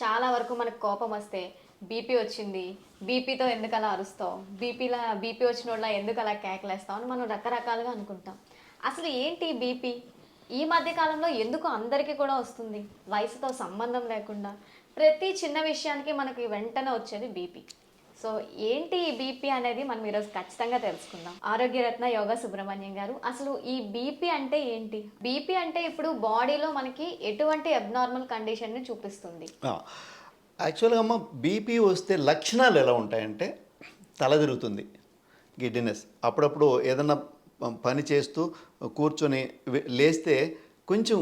చాలా వరకు మనకు కోపం వస్తే బీపీ వచ్చింది బీపీతో ఎందుకు అలా అరుస్తావు బీపీలా బీపీ వచ్చిన వాళ్ళ ఎందుకు అలా కేకలేస్తావు అని మనం రకరకాలుగా అనుకుంటాం. అసలు ఏంటి బీపీ? ఈ మధ్య కాలంలో ఎందుకు అందరికీ కూడా వస్తుంది? వయసుతో సంబంధం లేకుండా ప్రతి చిన్న విషయానికి మనకి వెంటనే వచ్చేది బీపీ. సో ఏంటి ఈ బీపీ అనేది మనం ఈరోజు ఖచ్చితంగా తెలుసుకుందాం. ఆరోగ్యరత్న యోగా సుబ్రహ్మణ్యం గారు అసలు ఈ బీపీ అంటే ఏంటి? బీపీ అంటే ఇప్పుడు బాడీలో మనకి ఎటువంటి అబ్నార్మల్ కండిషన్ని చూపిస్తుంది? యాక్చువల్గా అమ్మ బీపీ వస్తే లక్షణాలు ఎలా ఉంటాయంటే తల తిరుగుతుంది గిడ్డినెస్. అప్పుడప్పుడు ఏదన్నా పని చేస్తూ కూర్చొని లేస్తే కొంచెం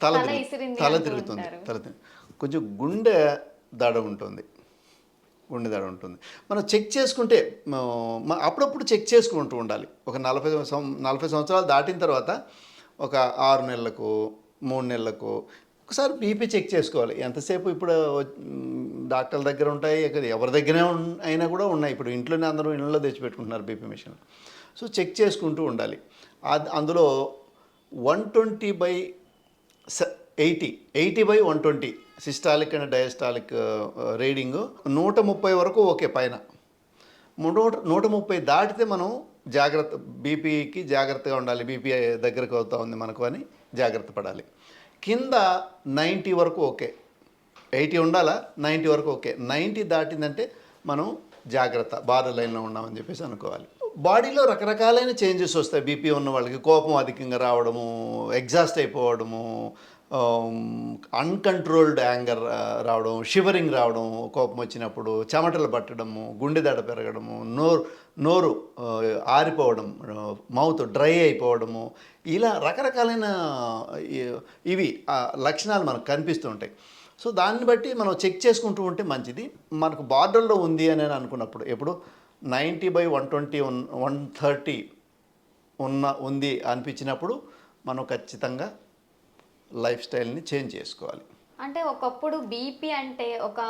తల తల తిరుగుతుంది. తల కొంచెం గుండె దడ ఉంటుంది. గుండె ఉంటుంది. మనం చెక్ చేసుకుంటే అప్పుడప్పుడు చెక్ చేసుకుంటూ ఉండాలి. ఒక నలభై నలభై సంవత్సరాలు దాటిన తర్వాత ఒక ఆరు నెలలకు మూడు నెలలకు ఒకసారి బీపీ చెక్ చేసుకోవాలి. ఎంతసేపు ఇప్పుడు డాక్టర్ల దగ్గర ఉంటాయి ఎవరి దగ్గర అయినా కూడా ఉన్నాయి. ఇప్పుడు ఇంట్లోనే అందరూ ఇళ్ళలో తెచ్చిపెట్టుకుంటున్నారు బీపీ మిషన్ సో చెక్ చేసుకుంటూ ఉండాలి. అందులో one twenty by eighty eighty by one twenty systolic and diastolic reading నూట ముప్పై వరకు ఓకే పైన. నూట నూట ముప్పై దాటితే మనం జాగ్రత్త బీపీకి జాగ్రత్తగా ఉండాలి. బీపీ దగ్గరకు అవుతా ఉంది మనకు అని జాగ్రత్త పడాలి. కింద నైంటీ వరకు ఓకే. ఎయిటీ ఉండాలా? నైంటీ వరకు ఓకే. నైంటీ దాటిందంటే మనం జాగ్రత్త బార్డర్ లైన్లో ఉన్నామని చెప్పేసి అనుకోవాలి. బాడీలో రకరకాలైన చేంజెస్ వస్తాయి. బీపీ ఉన్న వాళ్ళకి కోపం అధికంగా రావడము ఎగ్జాస్ట్ అయిపోవడము అన్కంట్రోల్డ్ యాంగర్ రావడం షివరింగ్ రావడం కోపం వచ్చినప్పుడు చెమటలు పట్టడము గుండె దడ పెరగడము నోరు నోరు ఆరిపోవడం మౌత్ డ్రై అయిపోవడము ఇలా రకరకాలైన ఇవి ఆ, లక్షణాలు మనకు కనిపిస్తూ ఉంటాయి. సో దాన్ని బట్టి మనం చెక్ చేసుకుంటూ ఉంటే మంచిది. మనకు బార్డర్లో ఉంది అని అనుకున్నప్పుడు ఎప్పుడు ninety by one twenty one one thirty ఉన్న ఉంది అనిపించినప్పుడు మనం ఖచ్చితంగా లైఫ్ స్టైల్ని చేంజ్ చేసుకోవాలి. అంటే ఒకప్పుడు బీపీ అంటే ఒక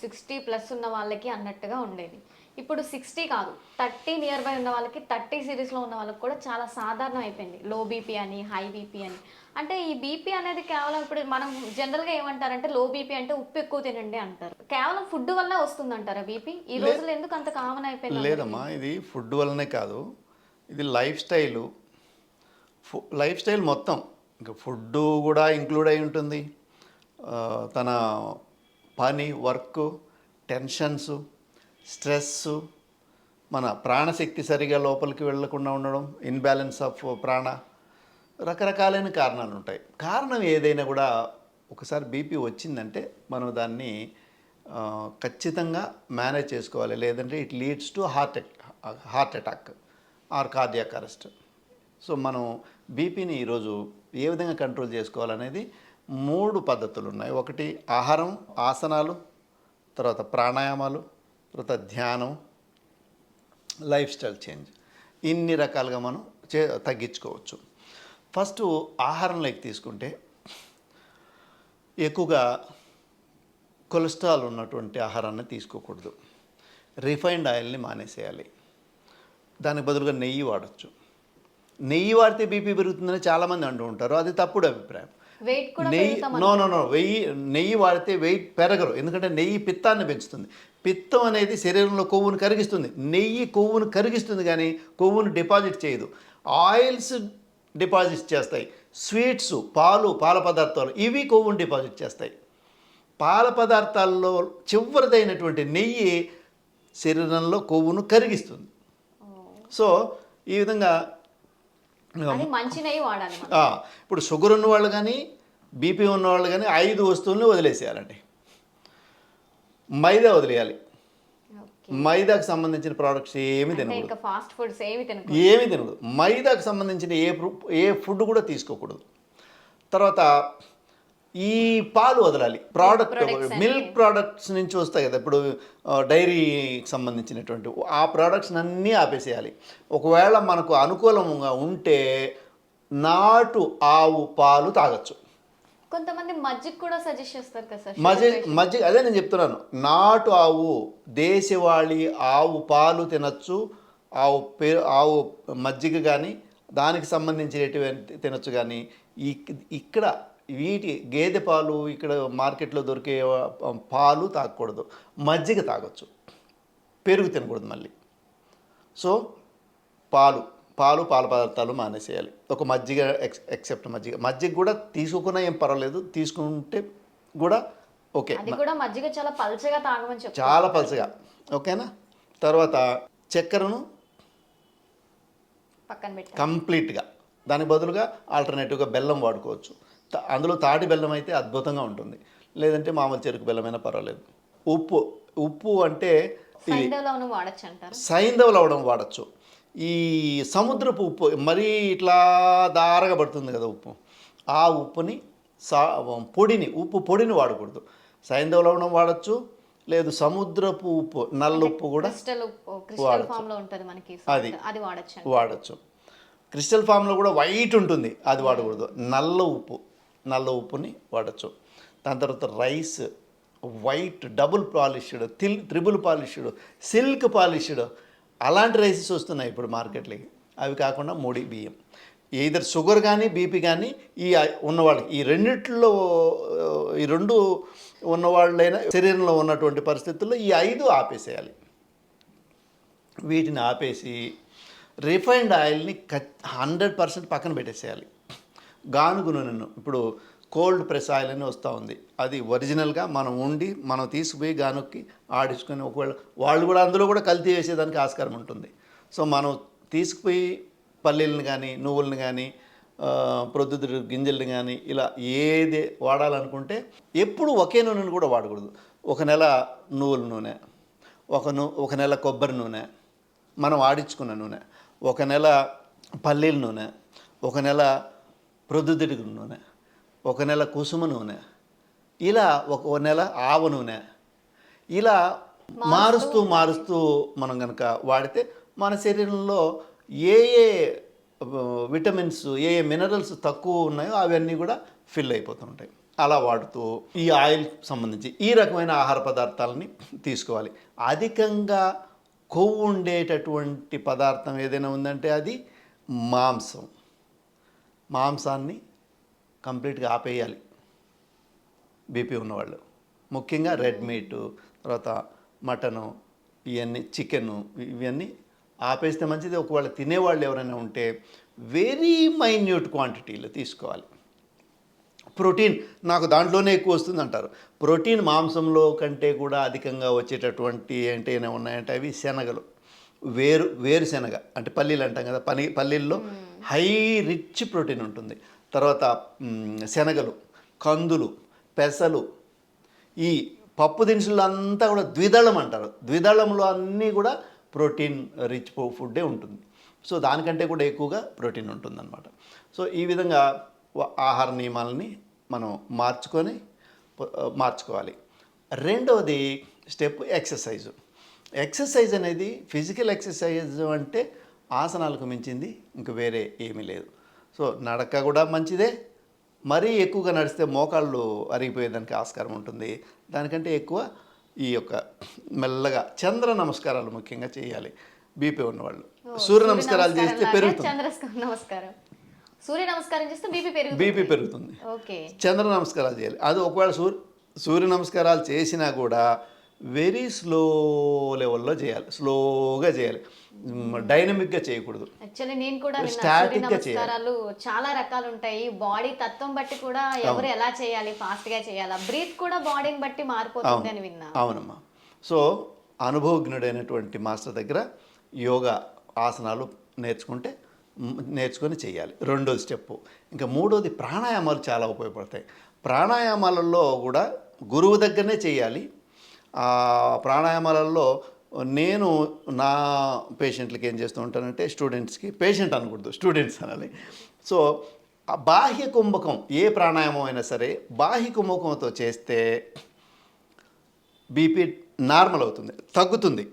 సిక్స్టీ ప్లస్ ఉన్న వాళ్ళకి అన్నట్టుగా ఉండేది. ఇప్పుడు సిక్స్టీ కాదు. థర్టీ నియర్ బై ఉన్న వాళ్ళకి థర్టీ సిరీస్లో ఉన్న వాళ్ళకి కూడా చాలా సాధారణం అయిపోయింది. లో బీపీ అని హై బీపీ అని. అంటే ఈ బీపీ అనేది కేవలం ఇప్పుడు మనం జనరల్గా ఏమంటారంటే లో బీపీ అంటే ఉప్పు ఎక్కువ తినండి అంటారు. కేవలం ఫుడ్ వల్ల వస్తుంది అంటారా బీపీ? ఈ రోజుల్లో ఎందుకు అంత కామన్ అయిపోయింది లేదమ్మా ఇది ఫుడ్ వల్లనే కాదు. ఇది లైఫ్ స్టైలు. లైఫ్ స్టైల్ మొత్తం. ఇంకా ఫుడ్ కూడా ఇంక్లూడ్ అయి ఉంటుంది. తన పని వర్క్ టెన్షన్స్ స్ట్రెస్ మన ప్రాణశక్తి సరిగా లోపలికి వెళ్ళకుండా ఉండడం ఇన్బ్యాలెన్స్ ఆఫ్ ప్రాణ రకరకాలైన కారణాలు ఉంటాయి కారణం ఏదైనా కూడా ఒకసారి బీపీ వచ్చిందంటే మనం దాన్ని ఖచ్చితంగా మేనేజ్ చేసుకోవాలి. లేదంటే it leads to heart heart attack or cardiac arrest. So మనం బీపీని ఈరోజు ఏ విధంగా కంట్రోల్ చేసుకోవాలనేది మూడు పద్ధతులు ఉన్నాయి ఒకటి ఆహారం ఆసనాలు తర్వాత ప్రాణాయామాలు తర్వాత ధ్యానం లైఫ్ స్టైల్ చేంజ్. ఇన్ని రకాలుగా మనం చే తగ్గించుకోవచ్చు. ఫస్ట్ ఆహారంలోకి తీసుకుంటే ఎక్కువగా కొలెస్ట్రాల్ ఉన్నటువంటి ఆహారాన్ని తీసుకోకూడదు. రిఫైన్డ్ ఆయిల్ని మానేసేయాలి. దానికి బదులుగా నెయ్యి వాడచ్చు. నెయ్యి వాడితే బీపీ పెరుగుతుందని చాలామంది అంటూ ఉంటారు. అది తప్పుడు అభిప్రాయం. నెయ్యి నో నో నో. వెయ్యి నెయ్యి వాడితే వెయిట్ పెరగరు. ఎందుకంటే నెయ్యి పిత్తాన్ని పెంచుతుంది. పిత్తం అనేది శరీరంలో కొవ్వును కరిగిస్తుంది. నెయ్యి కొవ్వును కరిగిస్తుంది కానీ కొవ్వును డిపాజిట్ చేయదు. ఆయిల్స్ డిపాజిట్ చేస్తాయి. స్వీట్స్ పాలు పాల పదార్థాలు ఇవి కొవ్వును డిపాజిట్ చేస్తాయి. పాల పదార్థాల్లో చివరిదైనటువంటి నెయ్యి శరీరంలో కొవ్వును కరిగిస్తుంది. సో ఈ విధంగా అది మంచి నెయ్యి వాడాలి మనం. ఆ, ఇప్పుడు షుగర్ ఉన్నవాళ్ళు కానీ బీపీ ఉన్నవాళ్ళు కానీ ఐదు వస్తువులను వదిలేసేయాలండి. మైదా వదిలేయాలి. మైదాకు సంబంధించిన ప్రోడక్ట్స్ ఏమి తినకూడదు. ఫాస్ట్ ఫుడ్స్ ఏమి తినకూడదు. ఏమి తినకూడదు. మైదాకు సంబంధించిన ఏ ఏ ఫుడ్ కూడా తీసుకోకూడదు. తర్వాత ఈ పాలు వదలాలి. ప్రోడక్ట్. మిల్క్ ప్రోడక్ట్స్ నుంచి వస్తాయి కదా. ఇప్పుడు డైరీకి సంబంధించినటువంటి ఆ ప్రోడక్ట్స్ అన్నీ ఆపేసేయాలి. ఒకవేళ మనకు అనుకూలంగా ఉంటే నాటు ఆవు పాలు తాగొచ్చు. కొంతమంది మజ్జిగ కూడా సజెస్ట్ చేస్తారు కదా సార్. మజ్జి మజ్జిగ అదే నేను చెప్తున్నాను. నాటు ఆవు దేశవాళీ ఆవు పాలు తినచ్చు. ఆవు పే ఆవు మజ్జిగ కానీ దానికి సంబంధించినటువంటి తినచ్చు కానీ ఇక్- ఇక్కడ వీటి గేదె పాలు ఇక్కడ మార్కెట్లో దొరికే పాలు తాగకూడదు. మజ్జిగ తాగొచ్చు. పెరుగు తినకూడదు మళ్ళీ. సో పాలు పాలు పాల పదార్థాలు మానేసేయాలి. ఒక మజ్జిగ ఎక్స్ ఎక్సెప్ట్ మజ్జిగ. మజ్జిగ కూడా తీసుకున్నా ఏం పర్వాలేదు. తీసుకుంటే కూడా ఓకే. కూడా మజ్జిగ చాలా పల్చగా తాగమని చాలా పలసగా ఓకేనా? తర్వాత చక్కెరను పక్కన పెట్టా కంప్లీట్గా. దానికి బదులుగా ఆల్టర్నేటివ్గా బెల్లం వాడుకోవచ్చు. అందులో తాటి బెల్లం అయితే అద్భుతంగా ఉంటుంది. లేదంటే మామూలు చెరుకు బెల్లమైనా పర్వాలేదు. ఉప్పు ఉప్పు అంటే ఇది సైంధవ్ వాడచ్చు వాడచ్చు. ఈ సముద్రపు ఉప్పు మరీ ఇట్లా దారగా పడుతుంది కదా ఉప్పు. ఆ ఉప్పుని సా పొడిని ఉప్పు పొడిని వాడకూడదు. సైంధవ లవణం వాడచ్చు లేదు సముద్రపు ఉప్పు నల్ల ఉప్పు కూడా అది. అది వాడచ్చు వాడచ్చు. క్రిస్టల్ ఫామ్లో కూడా వైట్ ఉంటుంది అది వాడకూడదు. నల్ల ఉప్పు. నల్ల ఉప్పుని వాడచ్చు. దాని తర్వాత rice white double polished till triple polished silk polished అలాంటి రైసెస్ వస్తున్నాయి ఇప్పుడు మార్కెట్లోకి. అవి కాకుండా ముడి బియ్యం. ఏదర్ షుగర్ కానీ బీపీ కానీ ఈ ఉన్నవాళ్ళకి ఈ రెండిట్లో ఈ రెండు ఉన్నవాళ్ళైనా శరీరంలో ఉన్నటువంటి పరిస్థితుల్లో ఈ ఐదు ఆపేసేయాలి. వీటిని ఆపేసి రిఫైన్డ్ ఆయిల్ని హండ్రెడ్ పర్సెంట్ పక్కన పెట్టేసేయాలి. గానుగు నూనెను. ఇప్పుడు కోల్డ్ ప్రెస్ ఆయిల్ అని వస్తూ ఉంది. అది ఒరిజినల్గా మనం ఉండి మనం తీసుకుపోయి గానుక్కి ఆడించుకొని ఒకవేళ వాళ్ళు కూడా అందులో కూడా కల్తీ వేసేదానికి ఆస్కారం ఉంటుంది. సో మనం తీసుకుపోయి పల్లీలను కానీ నువ్వులను కానీ ప్రొద్దుతుడు గింజల్ని కానీ ఇలా ఏది వాడాలనుకుంటే ఎప్పుడు ఒకే నూనెను కూడా వాడకూడదు. ఒక నెల నువ్వుల నూనె ఒక నూ ఒక నెల కొబ్బరి నూనె మనం ఆడించుకున్న నూనె ఒక నెల పల్లీల నూనె ఒక నెల ప్రొద్దుతిరుగు నూనె ఒక నెల కుసుమ నూనె ఇలా ఒక నెల ఆవ నూనె ఇలా మారుస్తూ మారుస్తూ మనం కనుక వాడితే మన శరీరంలో ఏ ఏ విటమిన్స్ ఏ ఏ మినరల్స్ తక్కువ ఉన్నాయో అవన్నీ కూడా ఫిల్ అయిపోతుంటాయి. అలా వాడుతూ ఈ ఆయిల్ సంబంధించి ఈ రకమైన ఆహార పదార్థాలని తీసుకోవాలి. అధికంగా కొవ్వు ఉండేటటువంటి పదార్థం ఏదైనా ఉందంటే అది మాంసం. మాంసాన్ని కంప్లీట్గా ఆపేయాలి. బీపీ ఉన్నవాళ్ళు. ముఖ్యంగా రెడ్ మీట్ తర్వాత మటను ఇవన్నీ చికెను ఇవన్నీ ఆపేస్తే మంచిది. ఒకవేళ తినేవాళ్ళు ఎవరైనా ఉంటే వెరీ మైన్యూట్ క్వాంటిటీలో తీసుకోవాలి. ప్రోటీన్ నాకు దాంట్లోనే ఎక్కువ వస్తుంది అంటారు ప్రోటీన్ మాంసంలో కంటే కూడా అధికంగా వచ్చేటటువంటి ఏంటి ఏమైనా ఉన్నాయంటే అవి శనగలు. వేరు వేరుశెనగ. అంటే పల్లీలు అంటాం కదా పని పల్లీల్లో హై రిచ్ ప్రోటీన్ ఉంటుంది. తర్వాత శనగలు కందులు పెసలు ఈ పప్పు దినుసులు అంతా కూడా ద్విదళం అంటారు. ద్విదళంలో అన్నీ కూడా ప్రోటీన్ రిచ్ ఫుడ్డే ఉంటుంది. సో దానికంటే కూడా ఎక్కువగా ప్రోటీన్ ఉంటుందన్నమాట. సో ఈ విధంగా ఆహార నియమాలని మనం మార్చుకొని మార్చుకోవాలి. రెండవది స్టెప్ ఎక్సర్సైజు. ఎక్సర్సైజ్ అనేది ఫిజికల్ ఎక్సర్సైజ్ అంటే ఆసనాలకు మించింది ఇంక వేరే ఏమీ లేదు. సో నడక కూడా మంచిదే. మరీ ఎక్కువగా నడిస్తే మోకాళ్ళు అరిగిపోయేదానికి ఆస్కారం ఉంటుంది. దానికంటే ఎక్కువ ఈ యొక్క మెల్లగా చంద్ర నమస్కారాలు ముఖ్యంగా చేయాలి. బీపీ ఉన్నవాళ్ళు. సూర్య నమస్కారాలు చేస్తే పెరుగుతుంది. నమస్కారం. సూర్య నమస్కారం చేస్తే బీపీ పెరుగుతుంది. బీపీ పెరుగుతుంది. ఓకే. చంద్ర నమస్కారాలు చేయాలి. అది ఒకవేళ సూర్య సూర్య నమస్కారాలు చేసినా కూడా వెరీ స్లో లెవెల్లో చేయాలి. స్లోగా చేయాలి. డైనమిక్గా చేయకూడదు. యాక్చువల్లీ నేను కూడా సూర్య గా చేయాలి. చాలా రకాలు ఉంటాయి బాడీ తత్వం బట్టి కూడా ఎవరు ఎలా చేయాలి ఫాస్ట్గా చేయాలా? బ్రీత్ కూడా బాడీని బట్టి మారిపోతుంది అని విన్నా. అవునమ్మా. సో అనుభవజ్ఞుడైనటువంటి మాస్టర్ దగ్గర యోగా ఆసనాలు నేర్చుకుంటే నేర్చుకొని చేయాలి. రెండోది స్టెప్పు. ఇంకా మూడోది ప్రాణాయామాలు చాలా ఉపయోగపడతాయి. ప్రాణాయామాలలో కూడా గురువు దగ్గరనే చేయాలి. ప్రాణాయామాలలో నేను నా పేషెంట్లకి ఏం చేస్తూ ఉంటానంటే స్టూడెంట్స్కి పేషెంట్ అనకూడదు స్టూడెంట్స్ అనాలి. సో బాహ్య కుంభకం ఏ ప్రాణాయామం అయినా సరే బాహ్య కుంభకంతో చేస్తే బీపీ నార్మల్ అవుతుంది తగ్గుతుంది.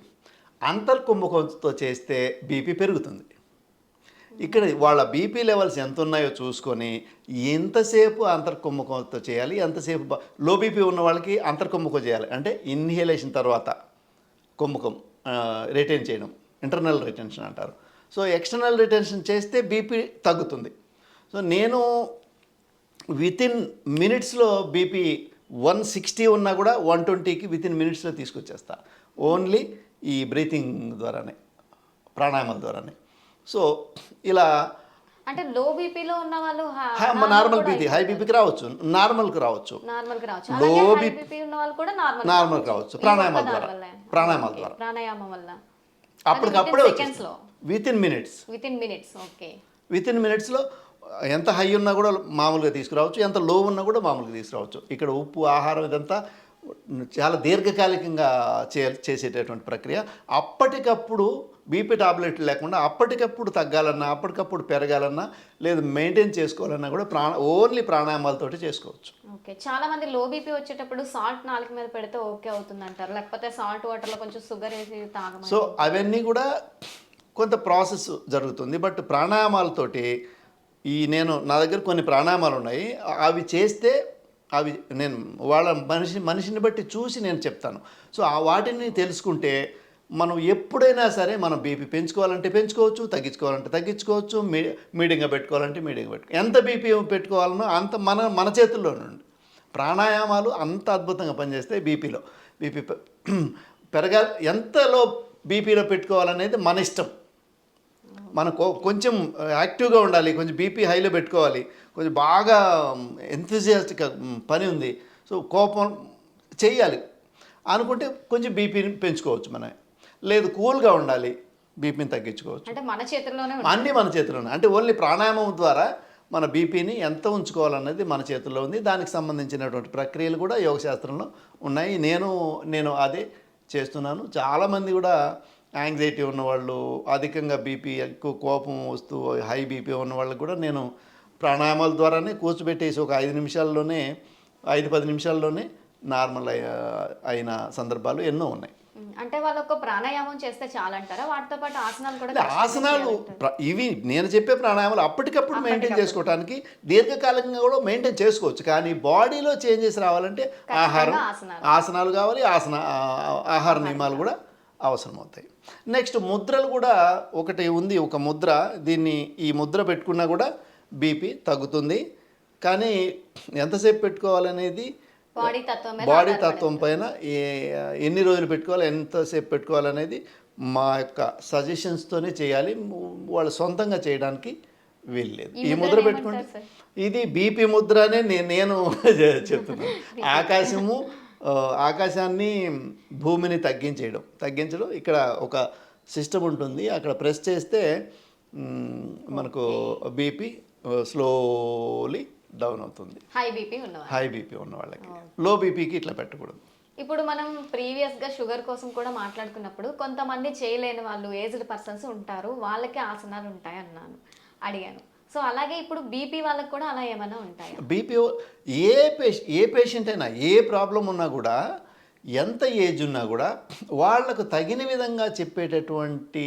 అంతర్కుంభకంతో చేస్తే బీపీ పెరుగుతుంది. ఇక్కడ వాళ్ళ బీపీ లెవెల్స్ ఎంత ఉన్నాయో చూసుకొని ఎంతసేపు అంతర్కుంభకంతో చేయాలి ఎంతసేపు లో బీపీ ఉన్న వాళ్ళకి అంతర్కుంభకం చేయాలి. అంటే ఇన్హేలేషన్ తర్వాత. కుంభకం రిటైన్ చేయడం ఇంటర్నల్ రిటెన్షన్ అంటారు. సో ఎక్స్టర్నల్ రిటెన్షన్ చేస్తే బీపీ తగ్గుతుంది. సో నేను వితిన్ మినిట్స్లో బీపీ వన్ సిక్స్టీ ఉన్నా కూడా వన్ ట్వంటీకి వితిన్ మినిట్స్లో తీసుకొచ్చేస్తా. ఓన్లీ ఈ బ్రీతింగ్ ద్వారానే ప్రాణాయామాల ద్వారానే. సో ఇలా అంటే లో బీపీలో ఉన్న వాళ్ళు నార్మల్ బీపీ హై బీపీకి రావచ్చు. రావచ్చు. నార్మల్కి రావచ్చు. Low అలాగే హై BP బీపీ ఉన్న వాళ్ళు కూడా నార్మల్ నార్మల్ రావచ్చు. ప్రాణాయామాల ద్వారా. ప్రాణాయామాల ద్వారా. ప్రాణాయామం వల్ల. అప్పటికప్పుడే లో. వచ్చేస్తుంది. Within minutes within minutes okay within మినిట్స్లో ఎంత హై ఉన్నా కూడా మామూలుగా తీసుకురావచ్చు. ఎంత లో ఉన్నా కూడా మామూలుగా తీసుకురావచ్చు. ఇక్కడ ఉప్పు ఆహారం ఇదంతా చాలా దీర్ఘకాలికంగా చే చేసేటటువంటి ప్రక్రియ. అప్పటికప్పుడు బీపీ టాబ్లెట్ లేకుండా అప్పటికప్పుడు తగ్గాలన్నా అప్పటికప్పుడు పెరగాలన్నా లేదు మెయింటైన్ చేసుకోవాలన్నా కూడా ప్రాణ ఓన్లీ ప్రాణాయామాలతోటి చేసుకోవచ్చు. ఓకే. చాలా మంది లో బీపీ వచ్చేటప్పుడు సాల్ట్ నాలుగు మీద పెడితే ఓకే అవుతుంది అంటారు లేకపోతే సాల్ట్ వాటర్లో కొంచెం షుగర్ వేసి తాగమని సో అవన్నీ కూడా కొంత ప్రాసెస్ జరుగుతుంది. బట్ ప్రాణాయామాలతోటి ఈ నేను నా దగ్గర కొన్ని ప్రాణాయామాలు ఉన్నాయి. అవి చేస్తే అవి నేను వాళ్ళ మనిషి మనిషిని బట్టి చూసి నేను చెప్తాను. సో ఆ వాటిని తెలుసుకుంటే మనం ఎప్పుడైనా సరే మనం బీపీ పెంచుకోవాలంటే పెంచుకోవచ్చు తగ్గించుకోవాలంటే తగ్గించుకోవచ్చు మీ మీడియంగా పెట్టుకోవాలంటే మీడియంగా పెట్టుకో ఎంత బీపీ పెట్టుకోవాలనో అంత మన మన చేతుల్లో నుండి. ప్రాణాయామాలు అంత అద్భుతంగా పనిచేస్తాయి బీపీలో. బీపీ పెరగాలి ఎంతలో బీపీలో పెట్టుకోవాలనేది మన ఇష్టం. మనకు కొంచెం యాక్టివ్గా ఉండాలి కొంచెం బీపీ హైలో పెట్టుకోవాలి కొంచెం బాగా ఎంతజియాస్టిక్ పని ఉంది. సో కోపం చేయాలి అనుకుంటే కొంచెం బీపీని పెంచుకోవచ్చు మనం. లేదు కూల్గా ఉండాలి బీపీని తగ్గించుకోవచ్చు. అంటే మన చేతుల్లోనే. అన్నీ మన చేతిలోనే అంటే ఓన్లీ ప్రాణాయామం ద్వారా మన బీపీని ఎంత ఉంచుకోవాలన్నది మన చేతుల్లో ఉంది. దానికి సంబంధించినటువంటి ప్రక్రియలు కూడా యోగశాస్త్రంలో ఉన్నాయి. నేను నేను అదే చేస్తున్నాను. చాలామంది కూడా యాంగ్జైటీ ఉన్నవాళ్ళు అధికంగా బీపీ ఎక్కువ కోపం వస్తూ హై బీపీ ఉన్న వాళ్ళకి కూడా నేను ప్రాణాయామాల ద్వారానే కూర్చోబెట్టేసి ఒక ఐదు నిమిషాల్లోనే ఐదు పది నిమిషాల్లోనే నార్మల్ అయిన సందర్భాలు ఎన్నో ఉన్నాయి. అంటే వాళ్ళు ఒక ప్రాణాయామం చేస్తే చాలంటారా? వాటితో పాటు ఆసనాలు కూడా ఆసనాలు ఇవి నేను చెప్పే ప్రాణాయామాలు అప్పటికప్పుడు మెయింటైన్ చేసుకోవడానికి దీర్ఘకాలికంగా కూడా మెయింటైన్ చేసుకోవచ్చు. కానీ బాడీలో చేంజెస్ రావాలంటే ఆహారం ఆసనాలు. కావాలి ఆసన ఆహార నియమాలు కూడా అవసరం అవుతాయి నెక్స్ట్ ముద్రలు కూడా ఒకటి ఉంది ఒక ముద్ర. దీన్ని ఈ ముద్ర పెట్టుకున్నా కూడా బీపీ తగ్గుతుంది. కానీ ఎంతసేపు పెట్టుకోవాలనేది బాడీ తత్వం పైన ఎన్ని రోజులు పెట్టుకోవాలి ఎంతసేపు పెట్టుకోవాలనేది మా యొక్క సజెషన్స్తోనే చేయాలి. వాళ్ళు సొంతంగా చేయడానికి వీల్లేదు. ఈ ముద్ర పెట్టుకుంటే ఇది బీపీ ముద్ర అనే నేను చెప్తున్నాను ఆకాశము ఆకాశాన్ని భూమిని తగ్గించేయడం. తగ్గించడం ఇక్కడ ఒక సిస్టమ్ ఉంటుంది. అక్కడ ప్రెస్ చేస్తే మనకు బీపీ స్లోలీ డౌన్ అవుతుంది. హై బీపీ ఉన్నవారు హై బీపీ ఉన్న వాళ్ళకి లో బీపీకి ఇట్లా పెట్టకూడదు. ఇప్పుడు మనం ప్రీవియస్గా షుగర్ కోసం కూడా మాట్లాడుకున్నప్పుడు కొంతమంది చేయలేని వాళ్ళు ఏజ్డ్ పర్సన్స్ ఉంటారు. వాళ్ళకి ఆసనాలు ఉంటాయి అన్నాను అడిగాను. సో అలాగే ఇప్పుడు బీపీ వాళ్ళకి కూడా అలా ఏమైనా ఉంటాయి? బీపీ ఏ పేష ఏ పేషెంట్ అయినా ఏ ప్రాబ్లం ఉన్నా కూడా ఎంత ఏజ్ ఉన్నా కూడా వాళ్ళకు తగిన విధంగా చెప్పేటటువంటి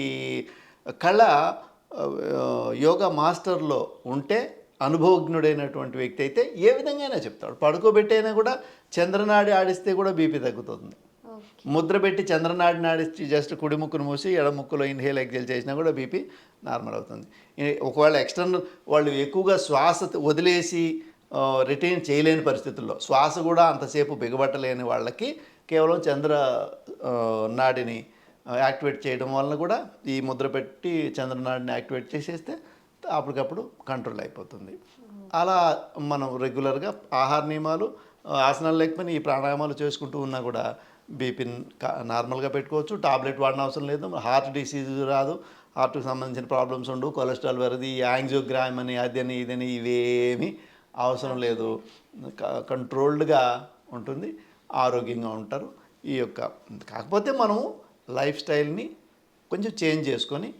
కళ యోగా మాస్టర్లో ఉంటే అనుభవజ్ఞుడైనటువంటి వ్యక్తి అయితే ఏ విధంగా అయినా చెప్తాడు. పడుకోబెట్టైనా కూడా చంద్రనాడి ఆడిస్తే కూడా బీపీ తగ్గుతుంది. ముద్ర పెట్టి చంద్రనాడి నాడి జస్ట్ కుడి ముక్కును మూసి ఎడ ముక్కులో ఇన్హేల్ ఎగ్జేల్ చేసినా కూడా బీపీ నార్మల్ అవుతుంది. ఒకవేళ ఎక్స్టర్నల్ వాళ్ళు ఎక్కువగా శ్వాస వదిలేసి రిటైన్ చేయలేని పరిస్థితుల్లో శ్వాస కూడా అంతసేపు బిగబట్టలేని వాళ్ళకి కేవలం చంద్ర నాడిని యాక్టివేట్ చేయడం వలన కూడా ఈ ముద్ర పెట్టి చంద్రనాడిని యాక్టివేట్ చేసేస్తే అప్పటికప్పుడు కంట్రోల్ అయిపోతుంది. అలా మనం రెగ్యులర్గా ఆహార నియమాలు ఆసనాలు లేకపోయినా ఈ ప్రాణాయామాలు చేసుకుంటూ ఉన్నా కూడా బీపీని నార్మల్గా పెట్టుకోవచ్చు. టాబ్లెట్ వాడిన అవసరం లేదు. హార్ట్ డిసీజ్ రాదు. హార్ట్కి సంబంధించిన ప్రాబ్లమ్స్ ఉండవు. కొలెస్ట్రాల్ వరది యాంజియోగ్రామ్ అని అదని ఇదని ఇవేమీ అవసరం లేదు. కంట్రోల్డ్గా ఉంటుంది. ఆరోగ్యంగా ఉంటారు. ఈ యొక్క కాకపోతే మనము లైఫ్ స్టైల్ని కొంచెం చేంజ్ చేసుకొని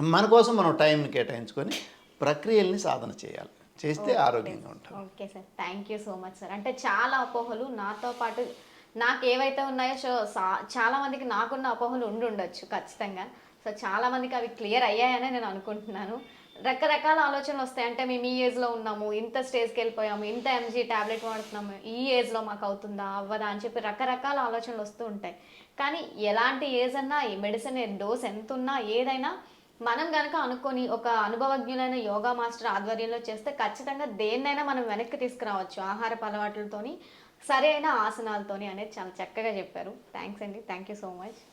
మన కోసం మనం టైంని కేటాయించుకొని ప్రక్రియల్ని సాధన చేయాలి. చేస్తే ఆరోగ్యంగా ఉంటారు okay sir. Thank you so much sir. అంటే చాలా అపోహలు. నాతో పాటు నాకు ఏవైతే ఉన్నాయో సో చాలా మందికి నాకున్న అపోహలు ఉండి ఉండొచ్చు ఖచ్చితంగా. సో చాలా మందికి అవి క్లియర్ అయ్యాయనే నేను అనుకుంటున్నాను. రకరకాల ఆలోచనలు వస్తాయి. అంటే మేము ఈ ఏజ్లో ఉన్నాము ఇంత స్టేజ్కి వెళ్ళిపోయాము ఇంత ఎంజీ టాబ్లెట్ వాడుతున్నాము ఈ ఏజ్లో మాకు అవుతుందా అవ్వదా అని చెప్పి రకరకాల ఆలోచనలు వస్తూ ఉంటాయి. కానీ ఎలాంటి ఏజ్ అన్నా ఈ మెడిసిన్ డోస్ ఎంత ఉన్నా ఏదైనా మనం కనుక అనుకొని ఒక అనుభవజ్ఞులైన యోగా మాస్టర్ ఆధ్వర్యంలో చేస్తే ఖచ్చితంగా దేన్నైనా మనం వెనక్కి తీసుకురావచ్చు ఆహారపు అలవాట్లతోని. సరైన ఆసనాలతోని అనేది చాలా చక్కగా చెప్పారు. థ్యాంక్స్ అండి. Thank you so much.